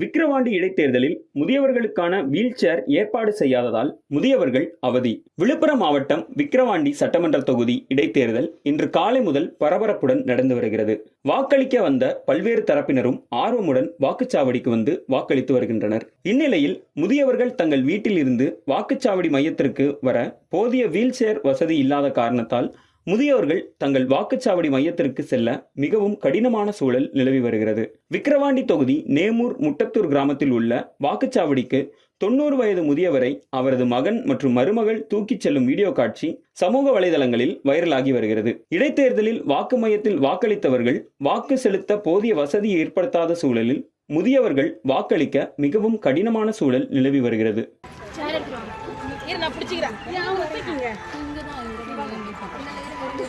விக்கிரவாண்டி இடைத்தேர்தலில் முதியவர்களுக்கான wheel chair ஏற்பாடு செய்யாததால் முதியவர்கள் அவதி. விழுப்புரம் மாவட்டம் விக்கிரவாண்டி சட்டமன்ற தொகுதி இடைத்தேர்தல் இன்று காலை முதல் பரபரப்புடன் நடந்து வருகிறது. வாக்களிக்க வந்த பல்வேறு தரப்பினரும் ஆர்வமுடன் வாக்குச்சாவடிக்கு வந்து வாக்களித்து வருகின்றனர். இந்நிலையில் முதியவர்கள் தங்கள் வீட்டில் இருந்து வாக்குச்சாவடி மையத்திற்கு வர போதிய வீல் சேர் வசதி இல்லாத காரணத்தால் முதியோர்கள் தங்கள் வாக்குச்சாவடி மையத்திற்கு செல்ல மிகவும் கடினமான சூழல் நிலவி வருகிறது. விக்கிரவாண்டி தொகுதி நேமூர் முட்டத்தூர் கிராமத்தில் உள்ள வாக்குச்சாவடிக்கு தொண்ணூறு வயது முதியவரை அவரது மகன் மற்றும் மருமகள் தூக்கிச் செல்லும் வீடியோ காட்சி சமூக வலைதளங்களில் வைரலாகி வருகிறது. இடைத்தேர்தலில் வாக்கு மையத்தில் வாக்களித்தவர்கள் வாக்கு செலுத்த போதிய வசதி ஏற்படுத்தாத சூழலில் முதியவர்கள் வாக்களிக்க மிகவும் கடினமான சூழல் நிலவி வருகிறது.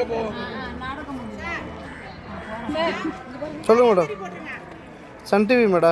நிலவரப்படி ஆ? சொல்லுங்க மேடம். Sun TV madam.